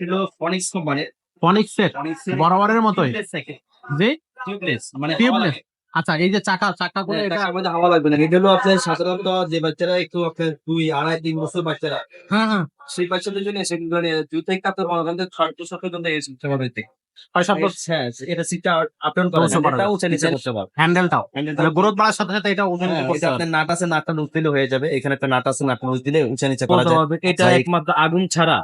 হলো ফনিক্স কোম্পানির ফনিক্সের বরাবরের মতোই। জি? টিউবলেস মানে Tubeless? আচ্ছা এই যে চাকা চাকাগুলো এটা এটা আমাদের হাওয়া লাগবে না। এটা হলো আপনার সাধারণত যে বাচ্চারা একটু আপনার দুই আড়াই তিন বছর বাচ্চারা হ্যাঁ হ্যাঁ। সেই বাচ্চাদের জন্য দুই থেকে মনে থার্ড টু সকের জন্য এই সিস্টেম হবে হ্যাঁ এটা সিটটা আপ ডাউন করা। করা নিচে করতে পারবে। হ্যান্ডেলটাও মানে গ্রোথ বাড়ার সাথে সাথে এটা ওজন হ্যাঁ, করতে আপনার নাট আছে নাটটা লুজ দিলে হয়ে যাবে। এখানে একটা নাট আছে নাট লুজ দিলে উঁচা নিচে করা যায়। এটা একমাত্র আগুন ছাড়া।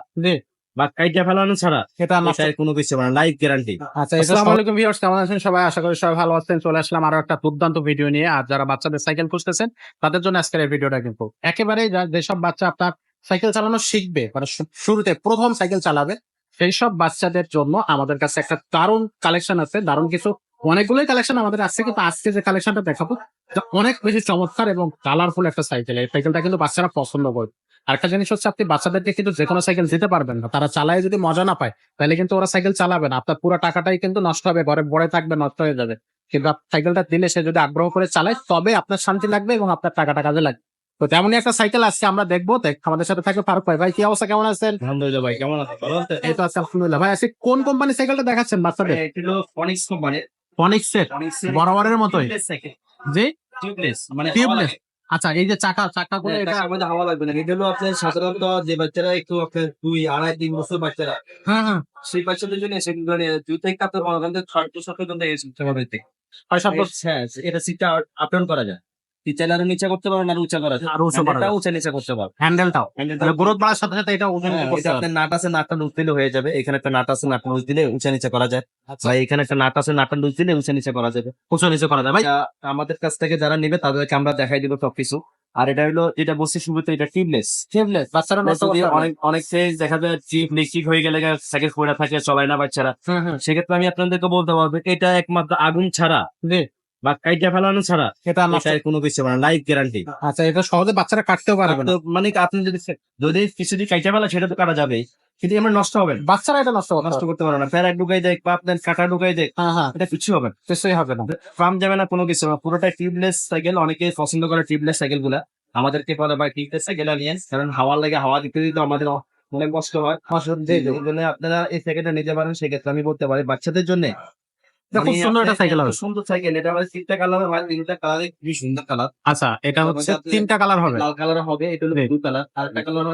বা কাইটা ফেলানো ছাড়া এটা নষ্ট কোনো কিছু মানে লাইফ গ্যারান্টি আচ্ছা আসসালামু আলাইকুম ভিউয়ার্স কেমন আছেন সবাই? আশা করি সবাই ভালো আছেন। চলে আসলাম আরও একটা দুর্দান্ত ভিডিও নিয়ে। আর যারা বাচ্চাদের সাইকেল খুঁজতেছেন তাদের জন্য আজকের এই ভিডিওটা কিন্তু। একেবারেই যেসব বাচ্চা আপনার সাইকেল চালানো শিখবে মানে শুরুতে প্রথম সাইকেল চালাবে সেই সব বাচ্চাদের জন্য আমাদের কাছে একটা দারুণ কালেকশন আছে। দারুণ কিছু অনেকগুলোই কালেকশন আমাদের আছে কিন্তু আজকে যে কালেকশনটা দেখাবো অনেক বেশি চমৎকার এবং কালারফুল একটা সাইকেল এই সাইকেলটা কিন্তু বাচ্চারা পছন্দ করে। আরেকটা জিনিস হচ্ছে আপনি বাচ্চাদেরকে কিন্তু যে কোনো সাইকেল দিতে পারবেন না। তারা চালায় যদি মজা না পায় তাহলে কিন্তু ওরা সাইকেল চালাবে না। আপনার পুরো টাকাটাই কিন্তু নষ্ট হবে ঘরে পড়ে থাকবে নষ্ট হয়ে যাবে। কিন্তু সাইকেলটা দিলে সে যদি আগ্রহ করে চালায় তবে আপনার শান্তি লাগবে এবং আপনার টাকাটা কাজে লাগবে। তো তেমনই একটা সাইকেল আসছে আমরা দেখব। দেখ আমাদের সাথে থাকে ফারুক ভাই। ভাই কি অবস্থা? কেমন আছেন? আলহামদুলিল্লাহ ভাই কেমন আছেন? ভালো আছেন? এই তো আছে আলহামদুলিল্লাহ। ভাই আজকে কোন কোম্পানির সাইকেলটা দেখাচ্ছেন বাচ্চাদের? এটা হলো ফনিক্স কোম্পানির ফনিক্স বরাবরের মতোই? জি? টিউবলেস মানে Tubeless? আচ্ছা এই যে চাকা চাকা করে এটা আমাদের হাওয়া লাগবে না। এটা হলো আপনার সাধারণত যে বাচ্চারা একটু আপনার দুই আড়াই তিন বছর বাচ্চারা হ্যাঁ হ্যাঁ। সেই বাচ্চাদের জন্য এসে দুই থেকে আপনার মানে থার্ড টু সাথে জন্য এসে হ্যাঁ এটা সিটটা আপন করা যায়। চাইলে আরও নিচে করতে পারবেন আর উঁচা করা। আর উঁচু করা উঁচা নিচে করতে হ্যান্ডেলটাও গ্রোথ বাড়ার সাথে সাথে এটা ওজন হ্যাঁ, করতে আপনার নাট আছে নাটটা লুজ দিলে হয়ে যাবে। এখানে একটা নাট আছে নাটটা লুজ দিলে উঁচা নিচে করা যায়। আচ্ছা। ভাই এখানে একটা নাট আছে নাটটা লুজ দিলে উঁচা নিচে করা যাবে। উঁচু নিচু করা যায়। ভাই আমাদের কাছ থেকে যারা নেবে তাদেরকে আমরা দেখাই দিব সবকিছু আর এটা হলো যেটা বলছি শুরুতে এটা টিপলেস বাচ্চারা। অনেক অনেক সেজ দেখা যায় চিপ লিকচিক হয়ে গেলে সাইকেল পড়ে থাকে চলায় না বাচ্চারা। সেক্ষেত্রে আমি আপনাদেরকে বলতে পারব এটা একমাত্র আগুন ছাড়া বা কাইটা ফেলানো ছাড়া এটা নষ্ট এটার কোনো কিছু মানে লাইফ গ্যারান্টি আচ্ছা এটা সহজে বাচ্চারা কাটতেও পারবে না। মানে আপনি যদি যদি কিছু যদি কাইটা ফেলা সেটা তো কাটা যাবে কিন্তু এমন নষ্ট হবে বাচ্চারা এটা নষ্ট নষ্ট করতে পারবে না। প্যারা ঢুকাই দেয় বা আপনার কাটা ঢুকাই দেয় হ্যাঁ হ্যাঁ। এটা কিছু হবে না। কিছুই হবে না। ফার্ম যাবে না কোনো কিছু না। পুরোটাই টিউবলেস সাইকেল অনেকে পছন্দ করে টিউবলেস সাইকেলগুলা। আমাদেরকে বলে ভাই টিউবলেস সাইকেল নিয়ে কারণ হাওয়ার লাগে হাওয়া দিতে দিতে আমাদের অনেক কষ্ট হয়। আপনারা এই সাইকেলটা নিতে পারেন। সেক্ষেত্রে আমি বলতে পারি বাচ্চাদের জন্য খুব সুন্দর একটা সাইকেল হবে। সুন্দর সাইকেল এটা আমাদের তিনটা কালার হয় তিনটা কালারে খুবই সুন্দর কালার আচ্ছা এটা হচ্ছে তিনটা কালার হবে। লাল কালার হবে এটা হলো। ব্লু কালার আর একটা কালার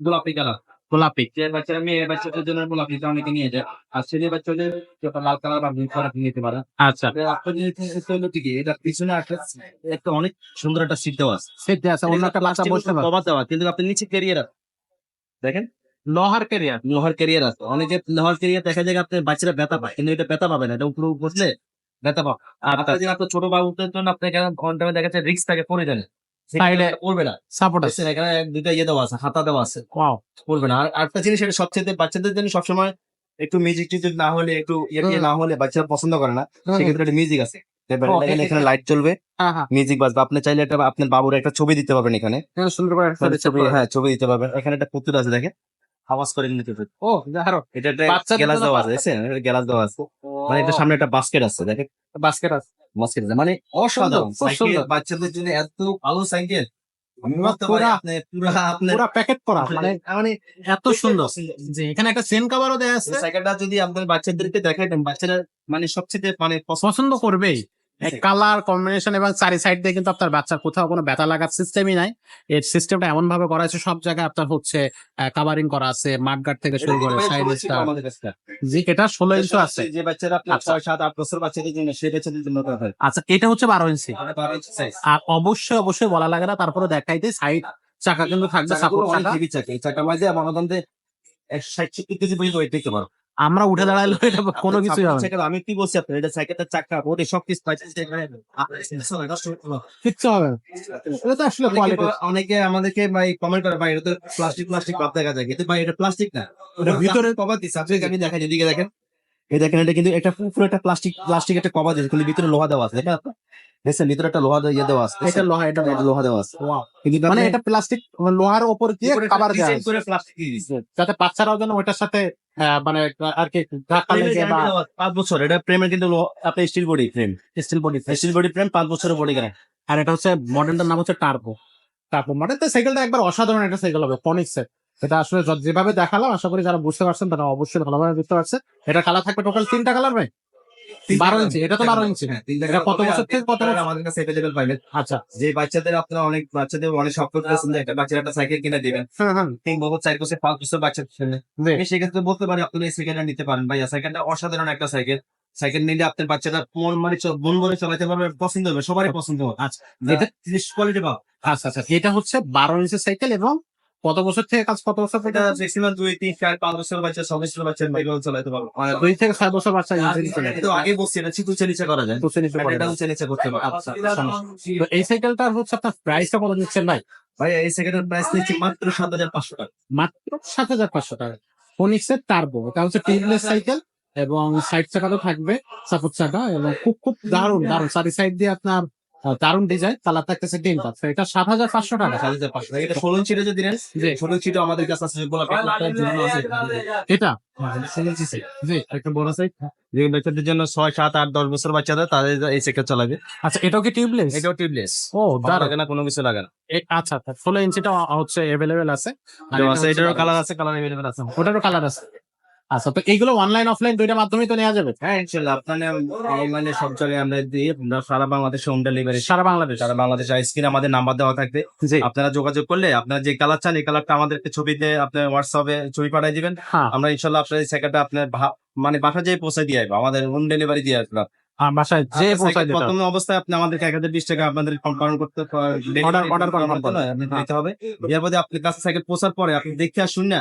গোলাপি কালার গোলাপি। যে বাচ্চারা মেয়ে বাচ্চাদের জন্য অনেকে নিয়ে যায় আর ছেলে বাচ্চাদের লাল কালার বা ব্লু কালার নিতে পারে। আচ্ছা। এটা পিছনে একটা একটা অনেক সুন্দর একটা সিট দেওয়া আছে। সেটা আছে অন্য একটা বাচ্চা বসতে পারবে কিন্তু আপনি নিচে ক্যারিয়ার আছে দেখেন। লোহার ক্যারিয়ার লোহার ক্যারিয়ার আছে। অনেকে লোহার ক্যারিয়ার দেখা যায় আপনার বাচ্চারা ব্যথা পায় কিন্তু এটা ব্যথা পাবে না এটা উপরে বসলে ব্যথা পাবে। আর আপনার যে আপনার ছোট বাবুদের জন্য আপনার এখানে ঘণ্টা দেখা যাচ্ছে রিক্স থাকে পড়ে Side-এ পড়বে না। সাপোর্ট আছে। এখানে এক দুইটা ইয়ে দেওয়া আছে হাতা দেওয়া আছে পড়বে না। আর আরেকটা জিনিস এটা সবচেয়ে বাচ্চাদের জন্য সবসময় একটু মিউজিক টিউজিক না হলে একটু ইয়ে না হলে বাচ্চারা পছন্দ করে না সেক্ষেত্রে একটা মিউজিক আছে। এখানে লাইট চলবে হ্যাঁ হ্যাঁ। মিউজিক বাজবে। আপনি চাইলে একটা আপনার বাবুর একটা ছবি দিতে পারবেন এখানে। সুন্দর করে হ্যাঁ ছবি দিতে পারবেন। এখানে একটা পুতুল আছে দেখেন। আওয়াজ করে নিতে ও এটা গ্লাস দেওয়া আছে দেখছেন? গ্লাস দেওয়া আছে। মানে এটা সামনে একটা বাস্কেট আছে দেখেন। বাস্কেট আছে। বাস্কেট আছে মানে অসাধারণ বাচ্চাদের জন্য এত ভালো সাইকেল। মানে মানে এত সুন্দর। এখানে একটা সেন কভারও দেয়া আছে। সাইকেলটা যদি আপনার বাচ্চাদেরকে দেখাইতেন বাচ্চারা মানে সবচেয়ে মানে পছন্দ পছন্দ করবেই। কালার কম্বিনেশন এবং চারি সাইড দিয়ে কিন্তু আপনার বাচ্চার কোথাও কোনো ব্যথা লাগার সিস্টেমই নাই এর সিস্টেমটা এমন ভাবে করা আছে সব জায়গায় আপনার হচ্ছে কাভারিং করা আছে মাঠগার্ড থেকে শুরু করে সাইড জি এটা ষোলো ইঞ্চি আছে যে বাচ্চারা আপনার আচ্ছা। ছয় সাত আট বছর বাচ্চাদের জন্য সেই বাচ্চাদের জন্য আচ্ছা এটা হচ্ছে বারো ইঞ্চি। আর অবশ্যই অবশ্যই বলা লাগে না তারপরে দেখাই দেখাইতে সাইড চাকা কিন্তু থাকবে সাপোর্ট চাকা চাকা। এই চাকা মাঝে আমার মধ্যে ষাট কেজি পর্যন্ত weight দেখতে পারো। আমরা উঠে দাঁড়াইলে এটা কোনো কিছুই হবে না। আমি কি বলছি আপনার এটা সাইকেলটা চাকা বডি সব কিছু। কিচ্ছু হবে না। এটা তো আসলে অনেকে কোয়ালিটি অনেকে আমাদেরকে ভাই কমেন্ট করে ভাই এটা তো প্লাস্টিক প্লাস্টিক ভাব দেখা যায়। কিন্তু ভাই এটা প্লাস্টিক না। ওটা ভিতরে কভার দিচ্ছে আপনি যেদিকে দেখেন এই দেখেন এটা কিন্তু একটা পুরো একটা প্লাস্টিক প্লাস্টিক একটা কভার কিন্তু ভিতরে লোহা দেওয়া আছে দেখেন দেখছেন ভিতরে একটা লোহা দিয়ে দেওয়া আছে। এটা লোহা এটা এটা লোহা। দেওয়া আছে। কিন্তু মানে এটা প্লাস্টিক লোহার ওপর দিয়ে উপরে কাভার দেওয়া আছে। যাতে বাচ্চারাও যেন ওইটার সাথে মানে আর কি ধাক্কা লেগে বা পাঁচ বছর। এটা প্রেমের কিন্তু আপনি steel body frame steel body steel body frame পাঁচ বছরের বডি গ্যারান্টি আর এটা হচ্ছে মডেলটার নাম হচ্ছে টার্বো টার্বো মডেল তো সাইকেলটা একবার অসাধারণ একটা সাইকেল হবে পনিক্সের এটা আসলে যেভাবে দেখালাম আশা করি যারা বুঝতে পারছেন তারা অবশ্যই ভালোভাবে বুঝতে পারছে। এটা কালার থাকবে টোটাল তিনটা কালার ভাই। বারো ইঞ্চি এটা তো বারো ইঞ্চি। হ্যাঁ, এটা কত বছর থেকে কত বছর? আমাদের কাছে অ্যাভেলেবেল পাইবেন আচ্ছা। যে বাচ্চাদের আপনারা অনেক বাচ্চাদের অনেক শখ করতেছেন একটা বাচ্চার একটা সাইকেল কিনে দিবেন। হ্যাঁ হ্যাঁ তিন বছর চার বছর পাঁচ বছর বাচ্চার জন্য সেক্ষেত্রে বলতে পারি আপনারা এই সাইকেলটা নিতে পারেন। ভাইয়া সাইকেলটা অসাধারণ একটা সাইকেল। সাইকেল নিলে আপনার বাচ্চাটা মন মানে মন ভরে চালাতে পারবে পছন্দ হবে সবারই পছন্দ হবে। আচ্ছা এটা কোয়ালিটি আচ্ছা আচ্ছা এটা হচ্ছে বারো ইঞ্চি সাইকেল এবং কত বছর থেকে কাজ কত বছর থেকে এটা ম্যাক্সিমাম দুই তিন চার পাঁচ বছর বাচ্চা ছ বছর বাচ্চা এইভাবে চালাতে পারব। মানে দুই থেকে ছয় বছর বাচ্চা তো আগে বলছি এটা চিকু নিচে করা যায়। এটা উঁচে নিচে করতে পারবে আচ্ছা। তো এই সাইকেলটার হচ্ছে আপনার প্রাইসটা কত দিচ্ছেন ভাই? ভাই এই সেকেন্ডের প্রাইস নিচ্ছি মাত্র সাত হাজার পাঁচশো টাকা। মাত্র সাত হাজার পাঁচশো টাকা। ফোনিক্সের টার্বো এটা হচ্ছে টিউবলেস সাইকেল এবং সাইড চাকাও থাকবে সাপোর্ট চাকা এবং খুব খুব দারুণ দারুণ। চারি সাইড দিয়ে আপনার দারুণ ডিজাইন কালার থাকতেছে তিন পাঁচ এটা সাত হাজার পাঁচশো টাকা সাত হাজার পাঁচশো টাকা। এটা ষোলো যদি নেন ষোলো ইঞ্চিটা আমাদের কাছে আছে গোলাপ এটা? ষোলো জি একটা বড় সাইজ যেগুলো বাচ্চাদের জন্য ছয় সাত আট দশ বছর বাচ্চাদের তাদের এই চালাবে। আচ্ছা এটাও কি টিউবলেস এটাও টিউবলেস ও লাগে না কোনো কিছু লাগে না। আচ্ছা আচ্ছা। ষোলো ইঞ্চিটা হচ্ছে আছে। এটারও কালার আছে কালার এভেলেবেল আছে। ওটারও কালার আছে। আচ্ছা তো এইগুলো অনলাইন অফলাইন দুইটা মাধ্যমেই তো নেওয়া যাবে? হ্যাঁ ইনশাল্লাহ। আপনার অনলাইনে সব জায়গায় আমরা দিই আমরা সারা বাংলাদেশে হোম ডেলিভারি সারা বাংলাদেশ। সারা বাংলাদেশ স্ক্রিনে আমাদের নাম্বার দেওয়া থাকবে। আপনারা যোগাযোগ করলে আপনারা যে কালার চান এই কালারটা আমাদেরকে ছবি দিয়ে আপনার হোয়াটসঅ্যাপে ছবি পাঠিয়ে দিবেন। হ্যাঁ। আমরা ইনশাল্লাহ আপনার সাইকেলটা আপনার মানে বাসা যেয়ে পৌঁছে দিয়ে আসব। আমাদের হোম ডেলিভারি দিয়ে আসব বাসায় যে পৌঁছায় দিতে প্রথম অবস্থায় আপনি আমাদেরকে এক হাজার বিশ টাকা আপনাদের কনফার্ম করতে Order- order confirm করতে করতে আপনি দিতে হবে। এরপরে আপনার কাছে সাইকেল পৌঁছার পরে আপনি দেখে আসুন না।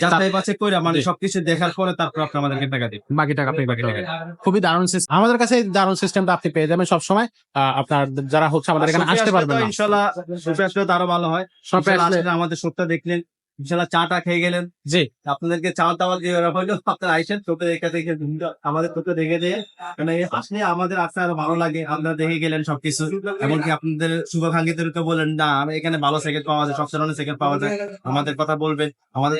যাচাই বাছাই করে মানে সবকিছু দেখার পরে তারপর আপনি আমাদেরকে টাকা দিবেন। বাকি টাকা পে করতে হবে। খুবই দারুণ সিস্টেম আমাদের কাছে এই দারুণ সিস্টেমটা আপনি পেয়ে যাবেন সবসময়। আহ, আপনার যারা হচ্ছে আমাদের এখানে আসতে পারবেন ইনশাল্লাহ আসলে আরও ভালো হয়। শপে আসলে আসলে আমাদের শপটা দেখলেন। ইনশাল্লাহ চাটা খেয়ে গেলেন। জি। আপনাদেরকে চাওয়া টাওয়া দিয়ে হইল আপনার আইসেন চোখে দেখে দেখে আমাদের চোখে দেখে দিয়ে মানে আসলে আমাদের আসতে আরও ভালো লাগে আপনারা দেখে গেলেন সবকিছু। এমনকি আপনাদের শুভাকাঙ্ক্ষীদেরকে বলেন না আমি এখানে ভালো সাইকেল পাওয়া যায় সব ধরনের সাইকেল পাওয়া যায়। আমাদের কথা বলবেন আমাদের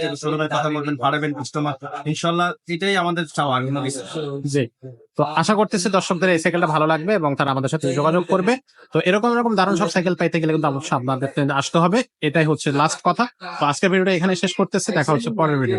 কথা বলবেন পাঠাবেন কাস্টমার ইনশাল্লাহ এটাই আমাদের চাওয়া। জি। তো আশা করতেছি দর্শকদের এই সাইকেলটা ভালো লাগবে এবং তারা আমাদের সাথে যোগাযোগ করবে। তো এরকম এরকম দারুণ সব সাইকেল পাইতে গেলে কিন্তু অবশ্যই আপনাদের আসতে হবে। এটাই হচ্ছে লাস্ট কথা। তো আজকের ভিডিওটা এখানে শেষ করতেছি। দেখা হচ্ছে পরের ভিডিও